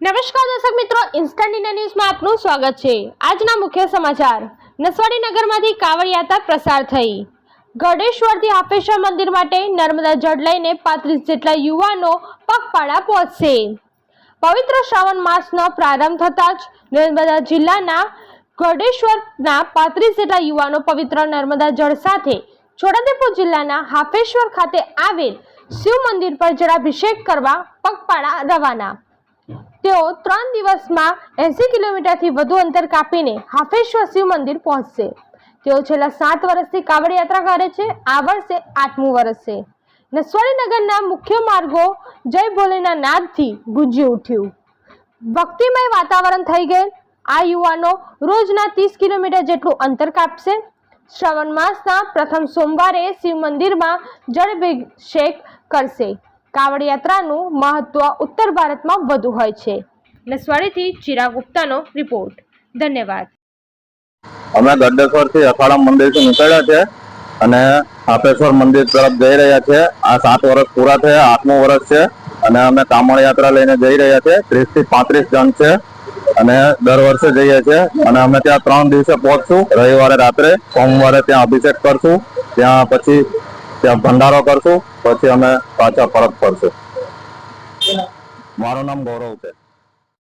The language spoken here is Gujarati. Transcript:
નમસ્કાર દર્શક મિત્રો ઇન્સ્ટન્ટ ઇન્ડિયા ન્યૂઝમાં આપનું સ્વાગત છે. આજના મુખ્ય સમાચાર. નસવાડી નગરમાંથી કાવડ યાત્રા પ્રસાર થઈ. ગઢેશ્વરથી હાફેશ્વર મંદિર માટે નર્મદા જળ લઈને પાંત્રીસ જેટલા યુવાનો પગપાળા પહોંચશે. પવિત્ર શ્રાવણ માસનો પ્રારંભ થતાં જ નર્મદા જિલ્લાના ગઢેશ્વરના પાંત્રીસ જેટલા યુવાનો પવિત્ર નર્મદા જળ સાથે છોટાઉદેપુર જિલ્લાના હાફેશ્વર ખાતે આવેલ શિવ મંદિર પર જળાભિષેક કરવા પગપાળા રવાના. તેઓ ત્રણ દિવસમાં એસી કિલોમીટરથી વધુ અંતર કાપીને હાફેશ્વર શિવ મંદિર પહોંચશે. તેઓ છેલ્લા સાત વર્ષથી કાવડ યાત્રા કરે છે. આ વર્ષે આઠમું વર્ષ. છે નસવાડીનગરના મુખ્ય માર્ગો જય ભોલેના નાદથી ગુંજી ઉઠ્યું. ભક્તિમય વાતાવરણ થઈ ગયેલ. આ યુવાનો રોજના ત્રીસ કિલોમીટર જેટલું અંતર કાપશે. શ્રાવણ માસના પ્રથમ સોમવારે શિવ મંદિરમાં જળાભિષેક કરશે. કાવડ યાત્રાનું મહત્વ ઉત્તર ભારતમાં વધુ હોય છે. નસવાડીથી ચિરાગ ગુપ્તાનો રિપોર્ટ. ધન્યવાદ. અમે ગડ્ડેશ્વરથી અખાડા મંદિરથી નીકળ્યા છે અને હાપેશ્વર મંદિર તરફ જઈ રહ્યા છે. આ સાત વર્ષ પૂરા થયા, આઠમું વર્ષ છે અને અમે કામણ યાત્રા લઈને જઈ રહ્યા છે. ત્રીસથી પાંત્રીસ જણ છે અને દર વર્ષે જઈએ છીએ અને અમે ત્યાં ત્રણ દિવસે પહોંચશું. રવિવારે રાત્રે, સોમવારે ત્યાં અભિષેક કરશું. ત્યાં પછી ત્યાં ભંડારો કરશું પછી અમે પાછા પરત ફરશું. મારું નામ ગૌરવ છે.